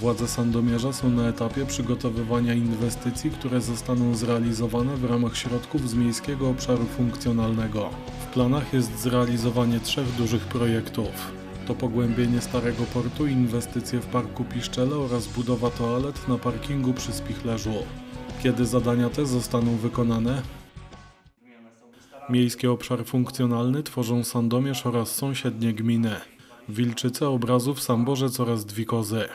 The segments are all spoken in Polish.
Władze Sandomierza są na etapie przygotowywania inwestycji, które zostaną zrealizowane w ramach środków z Miejskiego Obszaru Funkcjonalnego. W planach jest zrealizowanie trzech dużych projektów. To pogłębienie Starego Portu, inwestycje w Parku Piszczele oraz budowa toalet na parkingu przy Spichlerzu. Kiedy zadania te zostaną wykonane? Miejski Obszar Funkcjonalny tworzą Sandomierz oraz sąsiednie gminy. Wilczyce, Obrazów, Samborzec oraz Dwikozy.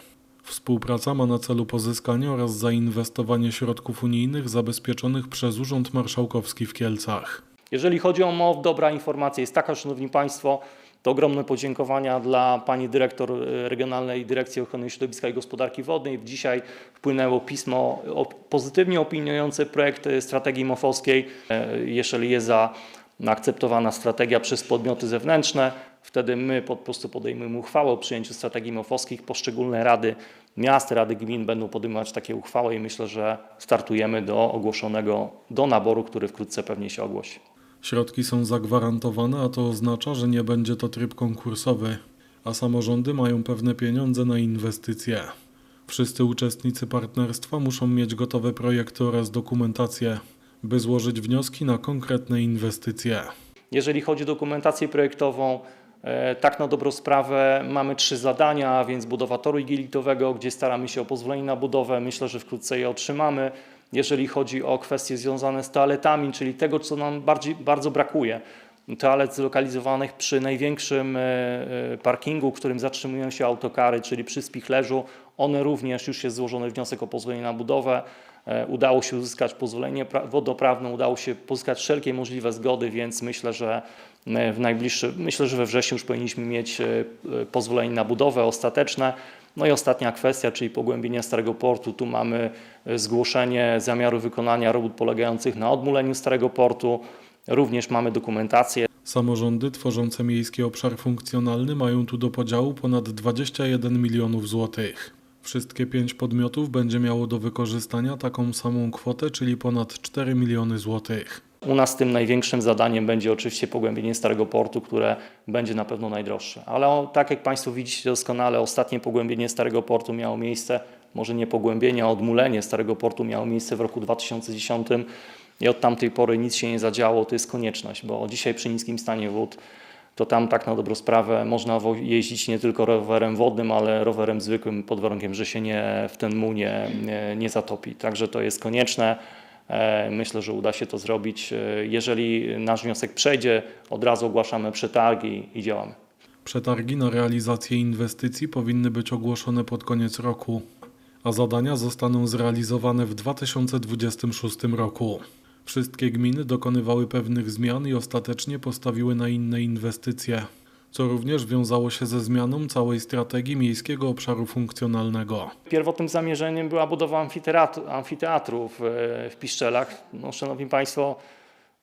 Współpraca ma na celu pozyskanie oraz zainwestowanie środków unijnych zabezpieczonych przez Urząd Marszałkowski w Kielcach. Jeżeli chodzi o MOW, dobra informacja jest taka, Szanowni Państwo, to ogromne podziękowania dla Pani Dyrektor e, Regionalnej Dyrekcji Ochrony Środowiska i Gospodarki Wodnej. Dzisiaj wpłynęło pismo pozytywnie opiniujące projekt e, strategii MOF-owskiej. E, Jeżeli jest za akceptowana strategia przez podmioty zewnętrzne, wtedy my po prostu podejmujemy uchwałę o przyjęciu strategii MOF-owskich. Poszczególne rady miast, rady gmin będą podejmować takie uchwały i myślę, że startujemy do ogłoszonego, do naboru, który wkrótce pewnie się ogłosi. Środki są zagwarantowane, a to oznacza, że nie będzie to tryb konkursowy, a samorządy mają pewne pieniądze na inwestycje. Wszyscy uczestnicy partnerstwa muszą mieć gotowe projekty oraz dokumentację, by złożyć wnioski na konkretne inwestycje. Jeżeli chodzi o dokumentację projektową, e, tak na dobrą sprawę mamy trzy zadania, a więc budowa toru igielitowego, gdzie staramy się o pozwolenie na budowę. Myślę, że wkrótce je otrzymamy. Jeżeli chodzi o kwestie związane z toaletami, czyli tego, co nam bardziej, bardzo brakuje, toalet zlokalizowanych przy największym e, e, parkingu, którym zatrzymują się autokary, czyli przy Spichlerzu, one również już jest złożony wniosek o pozwolenie na budowę. E, Udało się uzyskać pozwolenie pra- wodoprawne, udało się pozyskać wszelkie możliwe zgody, więc myślę, że e, w najbliższym, myślę, że we wrześniu już powinniśmy mieć e, pozwolenie na budowę ostateczne. No i ostatnia kwestia, czyli pogłębienie Starego Portu. Tu mamy zgłoszenie zamiaru wykonania robót polegających na odmuleniu Starego Portu. Również mamy dokumentację. Samorządy tworzące miejski obszar funkcjonalny mają tu do podziału ponad 21 milionów złotych. Wszystkie pięć podmiotów będzie miało do wykorzystania taką samą kwotę, czyli ponad 4 miliony złotych. U nas tym największym zadaniem będzie oczywiście pogłębienie Starego Portu, które będzie na pewno najdroższe. Ale o, tak jak Państwo widzicie doskonale, ostatnie pogłębienie Starego Portu miało miejsce, może nie pogłębienie, a odmulenie Starego Portu miało miejsce w roku 2010 i od tamtej pory nic się nie zadziało. To jest konieczność, bo dzisiaj przy niskim stanie wód to tam tak na dobrą sprawę można jeździć nie tylko rowerem wodnym, ale rowerem zwykłym pod warunkiem, że się nie, w ten nie, nie, nie zatopi. Także to jest konieczne. E, Myślę, że uda się to zrobić. E, Jeżeli nasz wniosek przejdzie, od razu ogłaszamy przetargi i działamy. Przetargi na realizację inwestycji powinny być ogłoszone pod koniec roku, a zadania zostaną zrealizowane w 2026 roku. Wszystkie gminy dokonywały pewnych zmian i ostatecznie postawiły na inne inwestycje, co również wiązało się ze zmianą całej strategii miejskiego obszaru funkcjonalnego. Pierwotnym zamierzeniem była budowa amfiteatru, amfiteatru w, w Piszczelach. No, szanowni Państwo,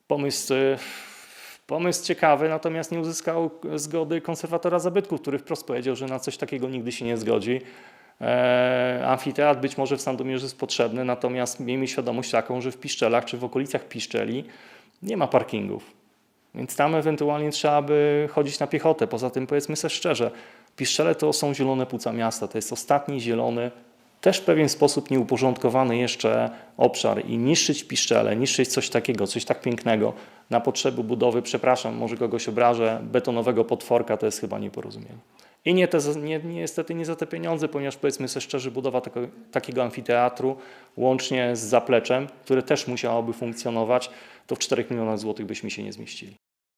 pomysł, e, pomysł ciekawy, natomiast nie uzyskał zgody konserwatora zabytków, który wprost powiedział, że na coś takiego nigdy się nie zgodzi. E, amfiteatr być może w Sandomierzu jest potrzebny, natomiast miejmy świadomość taką, że w Piszczelach czy w okolicach Piszczeli nie ma parkingów. Więc tam ewentualnie trzeba by chodzić na piechotę. Poza tym powiedzmy sobie szczerze, Piszczele to są zielone płuca miasta. To jest ostatni zielony, też w pewien sposób nieuporządkowany jeszcze obszar i niszczyć Piszczele, niszczyć coś takiego, coś tak pięknego na potrzeby budowy, przepraszam, może kogoś obrażę, betonowego potworka to jest chyba nieporozumienie. I nie te, nie, niestety nie za te pieniądze, ponieważ powiedzmy sobie szczerze, budowa tego, takiego amfiteatru łącznie z zapleczem, które też musiałoby funkcjonować, to w 4 milionach złotych byśmy się nie zmieścili.